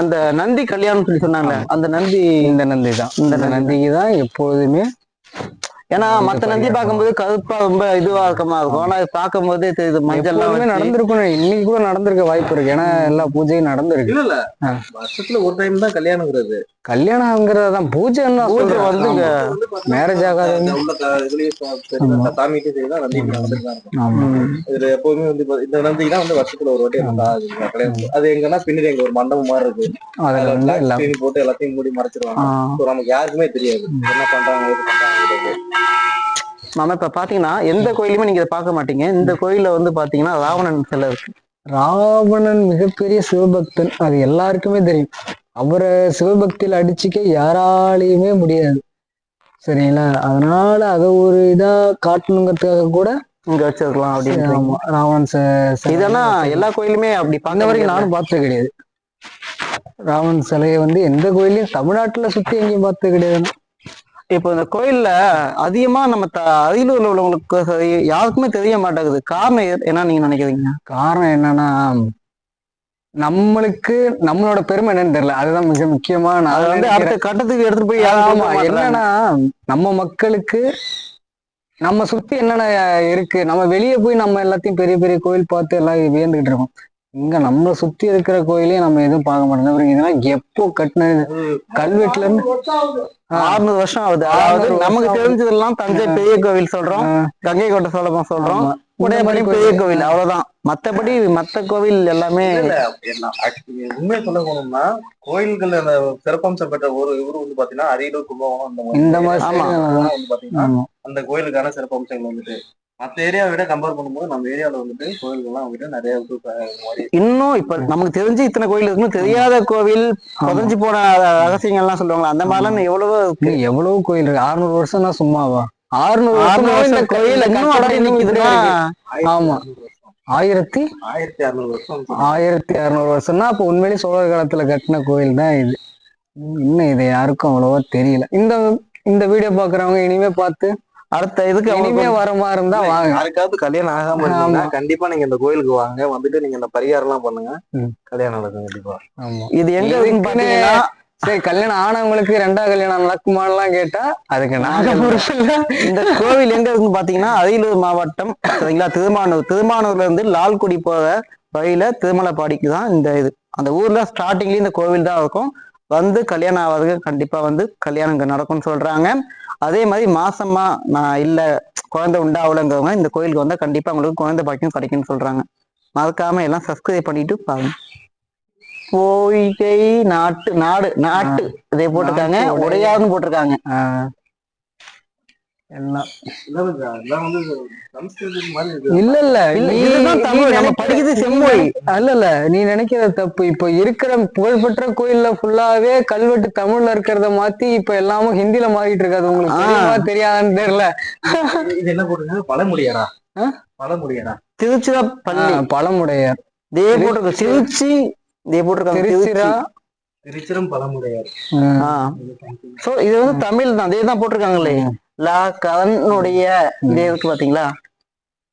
அந்த நந்தி கல்யாணம் சொல்லி சொன்னாங்கல்ல அந்த நந்தி இந்த நந்தி தான். இந்த நந்திக்கு தான் எப்பொழுதுமே ஏன்னா மத்த நந்தி பார்க்கும்போது கருப்பா ரொம்ப இதுவா இருக்கமா இருக்கும். ஆனா இது பார்க்கும்போது தெரியுது மஞ்சள் எப்பொழுதுமே நடந்திருக்கணும். இன்னைக்கு கூட நடந்திருக்க வாய்ப்பு இருக்கு. ஏன்னா எல்லா பூஜையும் நடந்திருக்கு. இல்ல. வருஷத்துல ஒரு டைம் தான் கல்யாணங்கிறது. கல்யாணம்ங்கிறது தான் பூஜைன்னு பூஜை வந்து மேரேஜ் ஆகாது நந்தி இதுல எப்பவுமே வந்து இந்த நந்திக்கு தான் வந்து வருஷத்துல ஒரு வாட்டி அது கல்யாணம் அது எங்கன்னா பின்னாடி எங்க ஒரு மண்டபம் மாதிரி இருக்கு. போட்டு எல்லாத்தையும் மூடி மறைச்சிருவாங்க. நமக்கு யாருக்குமே தெரியாது. என்ன பண்றாங்க மாமா இப்ப பாத்தீங்கன்னா எந்த கோயிலுமே நீங்க இதை பார்க்க மாட்டீங்க. இந்த கோயில்ல வந்து பாத்தீங்கன்னா ராவணன் சிலை இருக்கு. ராவணன் மிகப்பெரிய சிவபக்தன். அது எல்லாருக்குமே தெரியும். அவரை சிவபக்தியில அடிச்சுக்க யாராலையுமே முடியாது. சரிங்களா? அதனால அதை ஒரு இதா காட்டணுங்கிறதுக்காக கூட இங்க வச்சிருக்கலாம் அப்படின்னு ஆமா, ராவணன் இதெல்லாம் எல்லா கோயிலுமே அப்படி பார்த்த வரைக்கும் நானும் பார்த்தது கிடையாது. ராவணன் சிலையை வந்து எந்த கோயிலையும் தமிழ்நாட்டுல சுத்தி எங்கேயும் பார்த்தது கிடையாது. இப்போ இந்த கோயில்ல அதிகமா நம்ம த அரியலூர்ல உள்ளவங்களுக்கு யாருக்குமே தெரிய மாட்டேங்குது காரணம் என்ன நீங்க நினைக்கிறீங்க காரணம் என்னன்னா நம்மளுக்கு நம்மளோட பெருமை என்னன்னு தெரியல அதுதான் மிக முக்கியமா நான் அது வந்து. அடுத்த கட்டத்துக்கு எடுத்துட்டு போய் ஆமா. என்னன்னா நம்ம மக்களுக்கு நம்ம சுத்தி என்னென்ன இருக்கு நம்ம வெளியே போய் நம்ம எல்லாத்தையும் பெரிய பெரிய கோயில் பார்த்து எல்லாம் வியந்துகிட்டு இருக்கோம் இங்க நம்மள சுத்தி இருக்கிற கோயிலையும் நம்ம எதுவும் பார்க்க மாட்டோம். அப்புறம் இதெல்லாம் எப்போ கட்டினது? கல்வெட்டுல இருந்து ஆறுநூறு வருஷம் ஆகுது. அதாவது நமக்கு. தெரிஞ்சதெல்லாம் தஞ்சை பெரிய கோவில் சொல்றோம். கங்கை கொண்ட சோழபம் சொல்றோம். உடையபடி பெரிய கோயில். கோவில். அவ்வளவுதான். மத்தபடி மத்த கோவில் எல்லாமே உண்மையை சொல்ல போனோம்னா கோயில்கள் அந்த சிறப்பம்சம் பெற்ற ஒரு இவரு வந்து பாத்தீங்கன்னா அரியலூர் கும்பகோணம் அந்த இந்த மாதிரி. அந்த கோயிலுக்கான சிறப்பம்சங்கள் வந்துட்டு மத்த ஏரியாவை விட கம்பேர் பண்ணும்போது நம்ம ஏரியால வந்துட்டு கோயில்கள்லாம் வந்துட்டு நிறைய இன்னும் இப்ப நமக்கு தெரிஞ்சு இத்தனை கோயில் இருக்குன்னு தெரியாத கோவில் புதஞ்சு போன ரகசியங்கள்லாம் சொல்லுவாங்களா அந்த மாதிரிலாம் எவ்வளவோ எவ்வளவு கோயில் இருக்கு. அறுநூறு வருஷம் தான் சும்மாவா? அறுநூறு வருஷம் இந்த கோயில் இன்னும் அப்படியே நிக்குதுன்னா ஆமா. ஆயிரத்தி ஆயிரத்தி? அறுநூறு வருஷம். ஆயிரத்தி அறுநூறு வருஷம்னா அப்போ உண்மையிலேயே சோழர் காலத்துல கட்டின கோயில் தான் இது. இன்னும் இது யாருக்கும் அவ்வளவா தெரியல. இந்த இந்த வீடியோ பாக்குறவங்க இனிமே பார்த்து அடுத்த இதுக்கு இனிமே வர மாதிரி இருந்தா வாங்க. யாருக்காவது கல்யாணம் ஆகாம இருந்தீங்கன்னா கண்டிப்பா நீங்க இந்த கோயிலுக்கு வாங்க. வந்துட்டு நீங்க இந்த பரிகாரம் எல்லாம் பண்ணுங்க. கல்யாணம் நடக்கும் கண்டிப்பா. இது எங்க சரி கல்யாணம் ஆனவங்களுக்கு ரெண்டாவது கல்யாணம் நடக்குமான்லாம் கேட்டா அதுக்கு புருஷன் இந்த கோவில் எங்க இருக்குன்னு பாத்தீங்கன்னா அரியலூர் மாவட்டம் சரிங்களா? திருமானூர். திருமானூர்ல இருந்து லால்குடி போற வழியில திருமலைப்பாடிக்கு தான் இந்த இது. அந்த ஊர்ல ஸ்டார்டிங்லயும் இந்த கோவில் தான் இருக்கும். வந்து கல்யாணம் ஆகிறதுக்கு கண்டிப்பா வந்து கல்யாணம் இங்க நடக்கும்னு சொல்றாங்க. அதே மாதிரி மாசமா நான் இல்ல குழந்தை உண்டாகலங்கிறவங்க இந்த கோயிலுக்கு வந்தா கண்டிப்பா உங்களுக்கு குழந்தை பாக்கியம் கிடைக்கும்னு சொல்றாங்க. மறக்காம எல்லாம் சப்ஸ்கிரைப் பண்ணிட்டு பாருங்க. பொய்கை நாட்டு நாடு நாட்டு இதே போட்டிருக்காங்க. உடையாதுன்னு போட்டிருக்காங்க. எல்லாம். இல்ல இல்ல. நம்ம படிக்கிறது செம்மொழி. இல்ல நீ நினைக்கிறது தப்பு. இப்ப இருக்கிற புகழ்பெற்ற கோயில்ல ஃபுல்லாவே கல்வெட்டு தமிழ்ல இருக்கிறத மாத்தி இப்ப எல்லாமும் ஹிந்தில மாறிட்டு இருக்காது உங்களுக்கு தெரியாதான்னு தெரியல. இது என்ன போட்டுருங்க பழமுடியாரா? பழமுடியாரா? திருச்சிராப்பள்ளி. பழமுடையார். இதே போட்டிருக்கு திருச்சி இதே போட்டிருக்காங்க திருச்சிரா திருச்சிரம் பழமுடையார். சோ இது வந்து தமிழ் தான் இதே தான் போட்டிருக்காங்களே லா கவனுடைய இதே இருக்கு பாத்தீங்களா?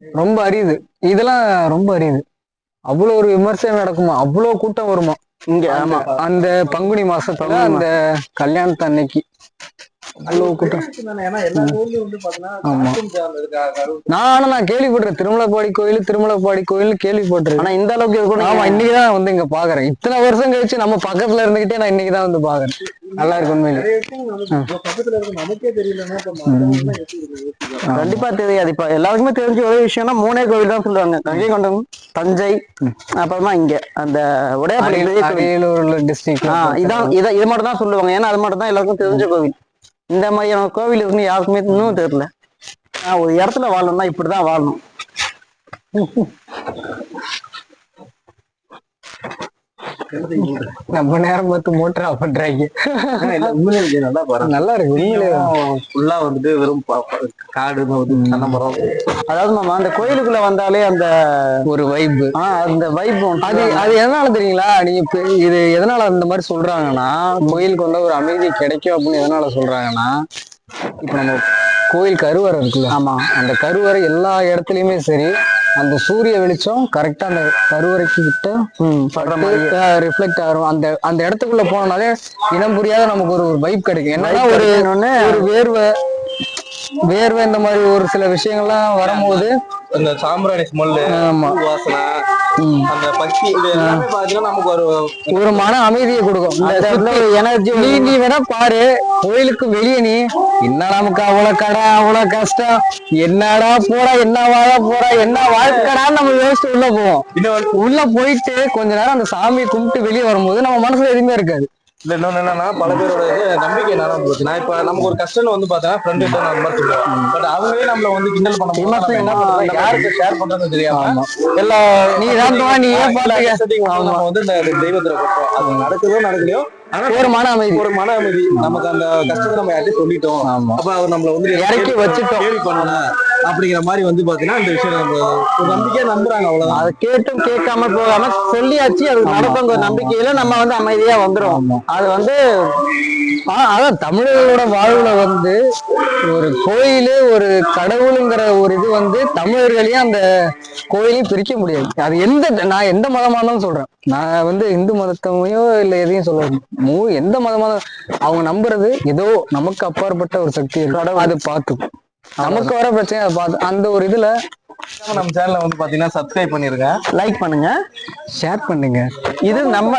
ரொம்ப அரியுது இதெல்லாம் ரொம்ப அரியுது அவ்வளவு ஒரு விமர்சனம் நடக்குமா? அவ்வளவு கூட்டம் வருமா? இங்க ஆமா அந்த பங்குனி மாசத்துல அந்த கல்யாணத்து அன்னைக்கு. கரு- நான் கேள்விப்பட்டிருக்கேன் திருமலைப்பாடி கோயில் திருமலைப்பாடி கோயில் கேள்விப்பட்டிருக்கேன். ஆனா இந்த அளவுக்கு இருக்கும் ஆமா இன்னைக்குதான் வந்து இங்க பாக்குறேன். இத்தனை வருஷம் கழிச்சு நம்ம பக்கத்துல இருந்துகிட்டே நான் இன்னைக்குதான் வந்து பாக்குறேன். நல்லா இருக்கு உண்மையில. கண்டிப்பா தெரியாது. இப்ப எல்லாருக்குமே தெரிஞ்ச ஒரே விஷயம்னா மூணே கோவில் தான் சொல்லுவாங்க கங்கை கொண்டம் தஞ்சை அப்புறமா இங்க அந்த உடையாப்பள்ளி டிஸ்ட்ரிக்ட் இதான் இதை இது மட்டும் தான் சொல்லுவாங்க. ஏன்னா அது மட்டும் தான் எல்லாருக்கும் தெரிஞ்ச கோவில். இந்த மாதிரியான கோவில் இருக்குன்னு யாருக்குமே இன்னும் தெரியல. நான் ஒரு இடத்துல வாழணும்னா இப்படிதான் வாழணும். நம்ம நேரம் பார்த்து மோட்டர் பண்றாங்க. நல்லா பாருங்க நல்லா இருக்கு ஃபுல்லா வந்துட்டு வெறும் காடு தென்னை மரம் அதாவது மாமா அந்த கோயிலுக்குள்ள வந்தாலே அந்த ஒரு வைப் ஆஹ் அந்த வைப் அது அது எதனால தெரியுங்களா? நீங்க இது எதனால அந்த மாதிரி சொல்றாங்கன்னா கோயிலுக்கு வந்தா ஒரு அமைதி கிடைக்கும் அப்படின்னு எதனால சொல்றாங்கன்னா இப்ப நம்ம கோயில் கருவறை இருக்குல்ல. ஆமா. அந்த கருவறை எல்லா இடத்துலயுமே சரி அந்த சூரிய வெளிச்சம் கரெக்டா அந்த கருவறைக்கு கிட்ட ரிஃப்ளெக்ட் ஆகும் அந்த அந்த இடத்துக்குள்ள போனனாலே இனம் புரியாத நமக்கு ஒரு ஒரு வைப் கிடைக்கும். என்னன்னா ஒரு ஒரு வேர்வை வேர்வை இந்த மாதிரி ஒரு சில விஷயங்கள்லாம் வரும்போது அந்த சாம்பிராணி ஸ்மெல்லு ஆமா. வாசனை அந்த பக்தி இது எல்லாமே பாத்தீங்கன்னா நமக்கு ஒரு ஒரு மன அமைதியை கொடுக்கும். இந்த அந்த இடத்துல ஒரு எனர்ஜி நீ நீ வேணா பாரு. கோயிலுக்கு வெளியே நீ என்ன நமக்கு அவ்வளவு கடை அவ்வளவு கஷ்டம். என்னடா போறா என்ன வாழ போறா என்ன வாழ்க்கடான்னு நம்ம யோசிச்சு உள்ள போவோம். உள்ள போயிட்டு கொஞ்ச நேரம் அந்த சாமியை கும்பிட்டு வெளியே வரும்போது நம்ம மனசுல எதுவுமே இருக்காது. இல்ல இன்னொன்னு என்னன்னா பல பேரோட நம்பிக்கை என்னன்னா போச்சு. நான் இப்ப நமக்கு ஒரு கஷ்டம் வந்து பாத்தீங்கன்னா ஃப்ரெண்ட் கிட்ட நான் மாதிரி சொல்லுவேன். பட் அவங்களே நம்மள வந்து கிண்டல் பண்ண முடியும் என்ன பண்றது யாருக்கு ஷேர் பண்றதுன்னு தெரியாம எல்லா நீ தான் நீ ஏன் நம்ம வந்து இந்த தெய்வத்துல கொடுப்போம் அது நடக்குதோ நடக்கலையோ ஆனா ஒரு மன அமைதி. ஒரு மன அமைதி. நமக்கு அந்த கஷ்டத்தை நம்ம யார்ட்டையும் சொல்லிட்டோம். அப்ப அவர் நம்மள வந்து இறக்கி வச்சுட்டோம். அப்படிங்கிற மாதிரி வந்து பாத்தீங்கன்னா இந்த விஷயம் நம்ம ஒரு நம்பிக்கையா நம்புறாங்க அவ்வளவுதான். அதை கேட்டும் கேட்காம போகாம சொல்லியாச்சு அது நடக்குங்கிற நம்பிக்கையில நம்ம வந்து அமைதியா வந்துரும் அது வந்து அதான் தமிழர்களோட வாழ்வுல வந்து ஒரு கோயிலு ஒரு கடவுளுங்கிற ஒரு இது வந்து தமிழர்களையும் அந்த கோயிலையும் பிரிக்க முடியாது. அது எந்த நான் எந்த மதமா இருந்தாலும் சொல்றேன். நான் வந்து இந்து மதத்தையோ இல்ல எதையும் சொல்ல மூ எந்த மதமா அவங்க நம்புறது ஏதோ நமக்கு அப்பாற்பட்ட ஒரு சக்தி இருக்கு. அது பார்த்துக்கும் நமக்கு வர பிரச்சனை பார்த்து அந்த ஒரு இதுல நம்ம சேனலை வந்து பாத்தீங்கன்னா சப்ஸ்கிரைப் பண்ணிருங்க. லைக் பண்ணுங்க. ஷேர் பண்ணுங்க. இது நம்ம